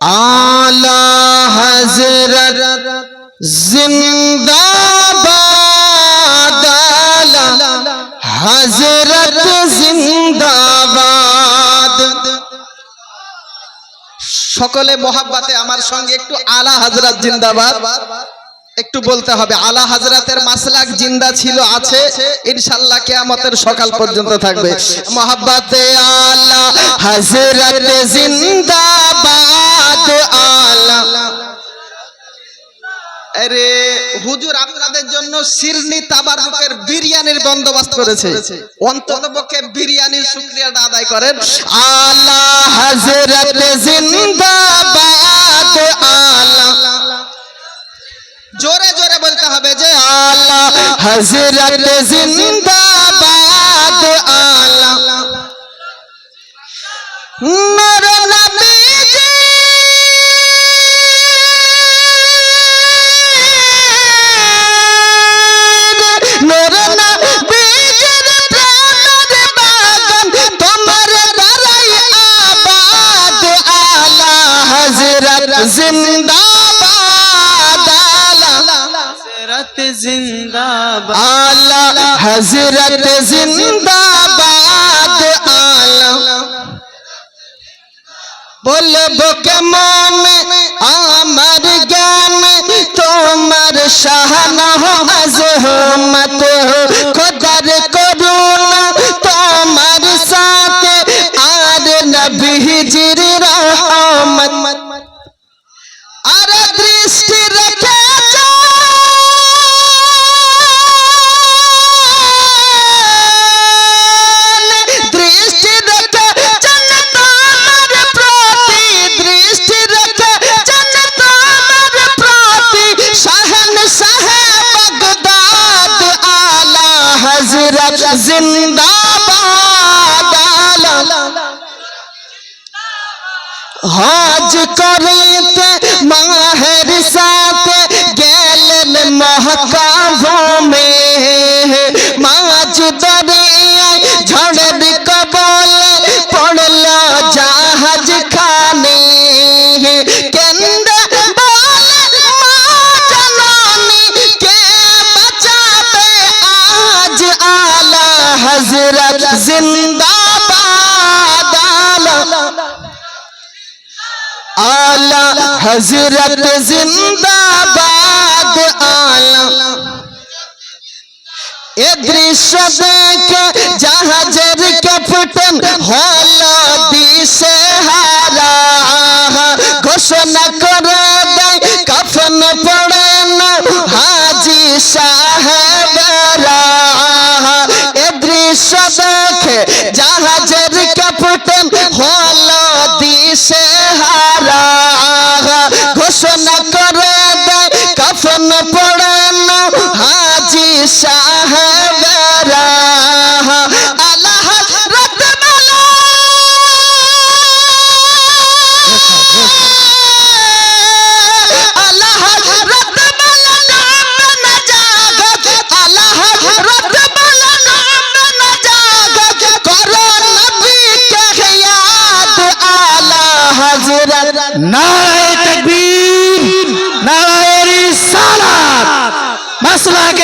আলা হজরত জিন্দাবাদ হজরত জিন্দাবাদ সকলে মোহাব্বাতে আমার সঙ্গে একটু আলা হজরত জিন্দাবাদ। একটু বলতে হবে, আলা হাজরাতের মাসলাক জিন্দা ছিল, আছে? ইনশাল্লাহ কেয়ামতের সকাল পর্যন্ত থাকবে। মোহাব্বাতে আলা হাজরত জিন্দাবাদ আলা। আরে, হুজুর আপনাদের জন্য সিরনি তাবারুকের বিরিয়ানির বন্দোবস্ত করেছে। অন্ততপক্ষে বিরিয়ানির শুকরিয়াটা আদায় করেন। আলা হযরত আলা হযরত জিন্দাবাদ আলা নর নবীজি। নর জিন্দাবাদ আলা হযরত জিন্দাবাদ আলা বলব কেমন জিন্দাবাদ। হজ করিতে জিন্দাবাদ আলা। হজরত জিন্দাবাদ আলা। এ দৃশ্য দেখে কসম পড়ানো হাজি সাহাবারা আল্লাহ হযরত মালা আল্লাহ হযরত মালা নাম না জাগত আল্লাহ হযরত মালা নাম না জাগত করো মশলাকে